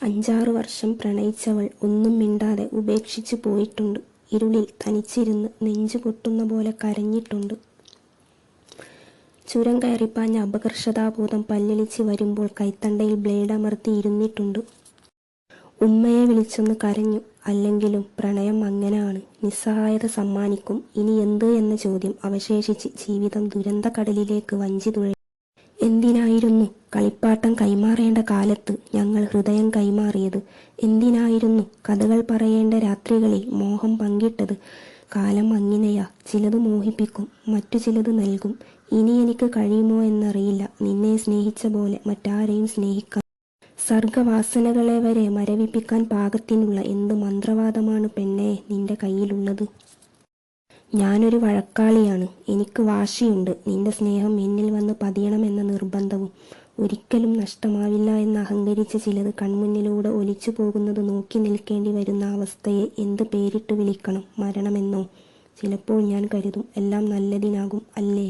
അഞ്ചാറ് വർഷം പ്രണയിച്ചവൾ ഒന്നും മിണ്ടാതെ ഉപേക്ഷിച്ചു പോയിട്ടുണ്ട്. ഇരുളിൽ തനിച്ചിരുന്ന് നെഞ്ചു കൊട്ടുന്ന പോലെ കരഞ്ഞിട്ടുണ്ട്. ചുരം കയറിപ്പാഞ്ഞ അപകർഷതാബോധം പല്ലിളിച്ച് വരുമ്പോൾ കൈത്തണ്ടയിൽ ബ്ലേഡ് അമർത്തി ഇരുന്നിട്ടുണ്ട്. ഉമ്മയെ വിളിച്ചൊന്ന് കരഞ്ഞു. അല്ലെങ്കിലും പ്രണയം അങ്ങനെയാണ്. നിസ്സഹായത സമ്മാനിക്കും. ഇനി എന്ത്? എന്ന ചോദ്യം അവശേഷിച്ച് ജീവിതം ദുരന്ത കടലിലേക്ക് വഞ്ചി തുഴ എന്തിനായിരുന്നു? കളിപ്പാട്ടം കൈമാറേണ്ട കാലത്ത് ഞങ്ങൾ ഹൃദയം കൈമാറിയത് എന്തിനായിരുന്നു? കഥകൾ പറയേണ്ട രാത്രികളിൽ മോഹം പങ്കിട്ടത് കാലം അങ്ങിനെയാ. ചിലത് മോഹിപ്പിക്കും മറ്റു ചിലത് നൽകും. ഇനി എനിക്ക് കഴിയുമോ എന്നറിയില്ല. നിന്നെ സ്നേഹിച്ച പോലെ മറ്റാരെയും സ്നേഹിക്കാം. സർഗവാസനകളെ വരെ മരവിപ്പിക്കാൻ പാകത്തിനുള്ള എന്ത് മന്ത്രവാദമാണ് പെണ്ണെ നിന്റെ കയ്യിലുള്ളത്? ഞാനൊരു വഴക്കാളിയാണ്. എനിക്ക് വാശിയുണ്ട്. നിന്റെ സ്നേഹം എന്നിൽ വന്ന് പതിയണമെന്ന നിർബന്ധവും. ഒരിക്കലും നഷ്ടമാവില്ല എന്ന് അഹങ്കരിച്ച ചിലത് കൺമുന്നിലൂടെ ഒലിച്ചു പോകുന്നത് നോക്കി നിൽക്കേണ്ടി വരുന്ന അവസ്ഥയെ എന്ത് പേരിട്ട് വിളിക്കണം? മരണമെന്നോ? ചിലപ്പോൾ ഞാൻ കരുതും എല്ലാം നല്ലതിനാകും അല്ലേ?